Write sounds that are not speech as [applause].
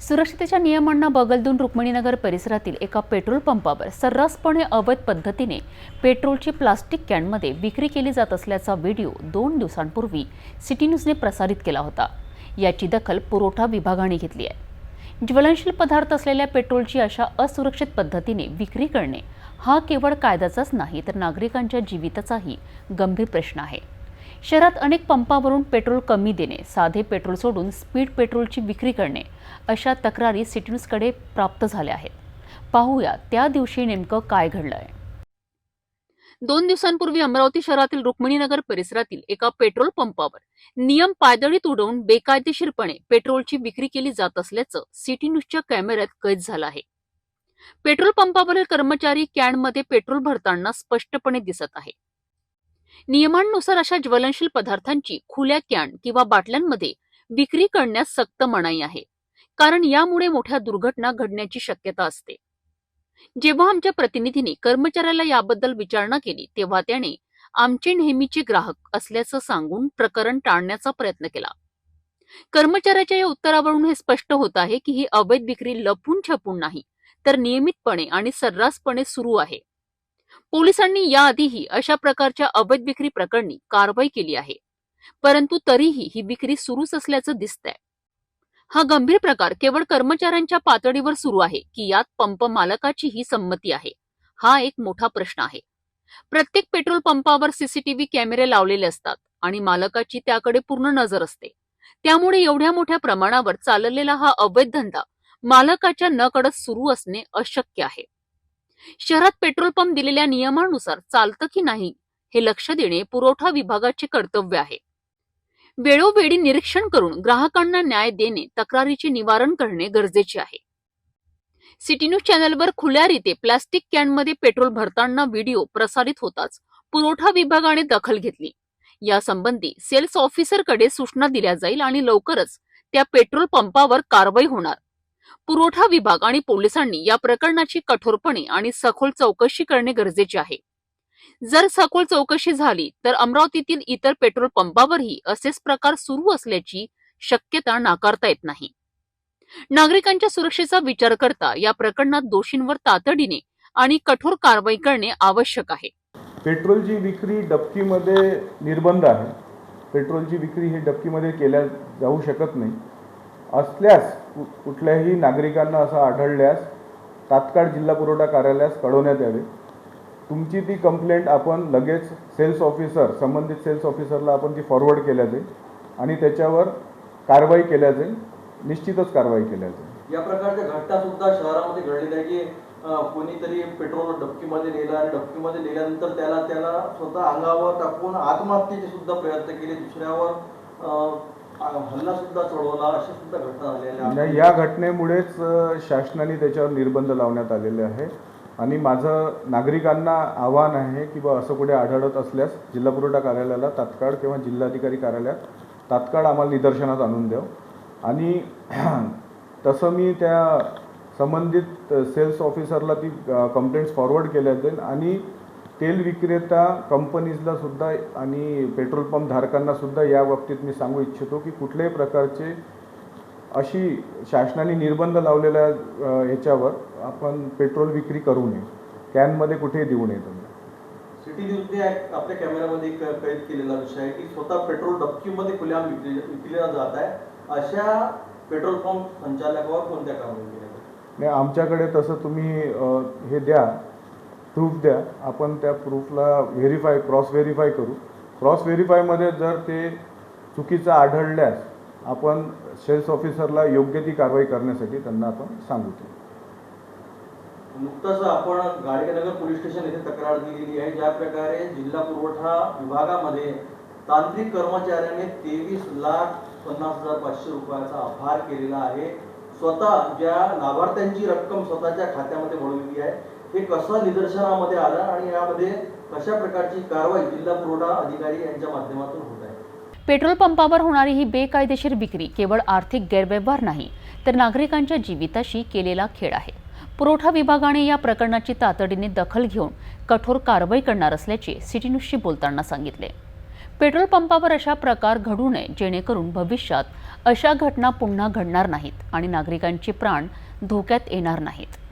सुरक्षतेच्या नियमांना बगलदून रुक्मिणीनगर परिसरातील एका पेट्रोल पंपावर सर्रासपणे अवैध पद्धतीने पेट्रोलची प्लास्टिक कॅनमध्ये विक्री केली जात असल्याचा व्हिडिओ दोन दिवसांपूर्वी सिटी न्यूजने प्रसारित केला होता. याची दखल पुरवठा विभागाने घेतली आहे. ज्वलनशील पदार्थ असलेल्या पेट्रोलची अशा असुरक्षित पद्धतीने विक्री करणे हा केवळ कायद्याचाच नाही तर नागरिकांच्या जीविताचाही गंभीर प्रश्न आहे. शहरात अनेक पंपावरून पेट्रोल कमी देणे साधे पेट्रोल सोडून स्पीड पेट्रोलची विक्री करणे अशा तक्रारी सिटीन्सकडे प्राप्त झाल्या आहेत. पाहूया त्या दिवशी नेमकं काय घडलंय. दोन दिवसांपूर्वी अमरावती शहरातील रुक्मिणीनगर परिसरातील एका पेट्रोल पंपावर नियम पायदळीत उडवून बेकायदेशीरपणे पेट्रोलची विक्री केली जात असल्याचं सिटी न्यूजच्या कॅमेऱ्यात कैद झालं आहे. पेट्रोल पंपावरील कर्मचारी कॅनमध्ये पेट्रोल भरताना स्पष्टपणे दिसत आहे. नियमांनुसार अशा ज्वलनशील पदार्थांची खुल्या कॅन किंवा बाटल्यांमध्ये विक्री करण्यास सक्त मनाई आहे कारण यामुळे मोठ्या दुर्घटना घडण्याची शक्यता असते. जेव्हा आमच्या प्रतिनिधीने कर्मचाऱ्याला याबद्दल विचारणा केली तेव्हा त्याने आमचे नेहमीचे ग्राहक असल्याचं सांगून प्रकरण टाळण्याचा प्रयत्न केला. कर्मचाऱ्याच्या या उत्तरावरून हे स्पष्ट होत आहे की ही अवैध विक्री लपून छपून नाही तर नियमितपणे आणि सर्रासपणे सुरू आहे. पोलिसांनी याआधीही अशा प्रकारच्या अवैध विक्री प्रकरणी कारवाई केली आहे. परंतु तरीही ही विक्री सुरूच असल्याचं दिसतंय. हा गंभीर प्रकार केवळ कर्मचाऱ्यांच्या पातळीवर सुरू आहे की यात पंप मालकाची ही संमती आहे. हा एक मोठा प्रश्न आहे. प्रत्येक पेट्रोल पंपावर सीसीटीव्ही कॅमेरे लावलेले असतात आणि मालकाची त्याकडे पूर्ण नजर असते. त्यामुळे एवढ्या मोठ्या प्रमाणावर चाललेला हा अवैध धंदा मालकाच्या नकळत सुरू असणे अशक्य आहे. शहरात पेट्रोल पंप दिलेल्या नियमानुसार चालतं की नाही हे लक्ष देणे पुरवठा विभागाचे कर्तव्य आहे. वेळोवेळी निरीक्षण करून ग्राहकांना न्याय देणे तक्रारीचे निवारण करणे गरजेचे आहे. सिटी न्यूज चॅनलवर खुल्यारीते प्लास्टिक कॅनमध्ये पेट्रोल भरताना व्हिडिओ प्रसारित होताच पुरवठा विभागाने दखल घेतली. यासंबंधी सेल्स ऑफिसरकडे सूचना दिल्या जाईल आणि लवकरच त्या पेट्रोल पंपावर कारवाई होणार. पुरवठा विभाग आणि पोलिसांनी या प्रकरणाची कठोरपणे आणि सखोल चौकशी करणे गरजेचे आहे. जर सखोल चौकशी झाली तर अमरावतीतील इतर पेट्रोल पंपावरही असेच प्रकार सुरू असल्याची शक्यता नाकारता येत नाही. नागरिकांच्या सुरक्षेचा विचार करता या प्रकरणात दोषींवर तातडीने आणि कठोर कारवाई करणे आवश्यक आहे. पेट्रोलची विक्री डबकीमध्ये निर्बंध आहे. पेट्रोलची विक्री ही डबकीमध्ये केल्या जाऊ शकत नाही. असल्यास कुठल्याही नागरिकांना असं आढळल्यास तात्काळ जिल्हा पुरवठा कार्यालयास कळवण्यात यावे. तुमची ती कंप्लेंट आपण लगेच सेल्स ऑफिसर संबंधित सेल्स ऑफिसरला आपण ती फॉरवर्ड केल्या जाईल आणि त्याच्यावर कारवाई केल्या जाईल. निश्चितच कारवाई केल्या जाईल. या प्रकारच्या घटना सुद्धा शहरामध्ये घडलेल्या आहे की कोणीतरी पेट्रोल डबकीमध्ये नेलं आणि डबकीमध्ये नेल्यानंतर त्याला त्याला स्वतः अंगावर टाकून आत्महत्येचे सुद्धा प्रयत्न केले. दुसऱ्यावर हल्ला सुद्धा चढवला अशा सुद्धा घटना झालेल्या नाही या घटनेमुळेच शासनाने त्याच्यावर निर्बंध लावण्यात आलेले आहे. आणि माझं नागरिकांना आव्हान आहे की बा असं कुठे आढळत असल्यास जिल्हा पुरवठा कार्यालयाला तात्काळ किंवा जिल्हाधिकारी कार्यालयात तात्काळ आम्हाला निदर्शनात आणून द्याव. आणि [clears throat] तसं मी त्या संबंधित सेल्स ऑफिसरला ती कंप्लेंट्स फॉरवर्ड केल्या जाईल आणि तेल विक्रेता कंपनीजला सुद्धा आणि पेट्रोल पंप धारकांना सुद्धा या बाबतीत मी सांगू इच्छितो की कुठल्याही प्रकारचे अशी शासनाने निर्बंध लावलेल्या ह्याच्यावर आपण पेट्रोल विक्री करू नये. कॅनमध्ये कुठेही देऊ नये तुम्ही. सिटी न्यूजने आपल्या कॅमेऱ्यामध्ये एक कैद केलेला विषय आहे की स्वतः पेट्रोल डबकीमध्ये खुल्या विकले विकलेला जात आहे. अशा पेट्रोल पंप संचालकावर कोणत्या कारवाई केल्या? नाही आमच्याकडे तसं तुम्ही हे द्या. प्रूफ द्या आपण त्या प्रूफला व्हेरीफाय क्रॉस व्हेरीफाय करू. क्रॉस व्हेरीफायमध्ये जर ते चुकीचं आढळल्यास आपण सेल्स ऑफिसरला योग्य ती कारवाई करण्यासाठी त्यांना आपण सांगू नुकतंच आपण गाडगेनगर पोलीस स्टेशन येथे तक्रार दिलेली आहे ज्या प्रकारे जिल्हा पुरवठा विभागामध्ये तांत्रिक कर्मचाऱ्याने तेवीस लाख पन्नास हजार पाचशे रुपयाचा अपहार केलेला आहे. स्वतः ज्या लाभार्थ्यांची रक्कम स्वतःच्या खात्यामध्ये वळवलेली आहे हे कसं निदर्शनामध्ये आलं आणि यामध्ये कशा प्रकारची कारवाई जिल्हा पुरवठा अधिकारी यांच्या माध्यमातून होत आहे? पेट्रोल पंपावर होणारी ही बेकायदेशीर विक्री केवळ आर्थिक गैरव्यवहार नाही तर नागरिकांच्या जीविताशी केलेला खेळ आहे. पुरवठा विभागाने या प्रकरणाची तातडीने दखल घेऊन कठोर कारवाई करणार असल्याचे सिटी न्यूजशी बोलताना सांगितले. पेट्रोल पंपावर अशा प्रकार घडू नये जेणेकरून भविष्यात अशा घटना पुन्हा घडणार नाहीत आणि नागरिकांचे प्राण धोक्यात येणार नाहीत.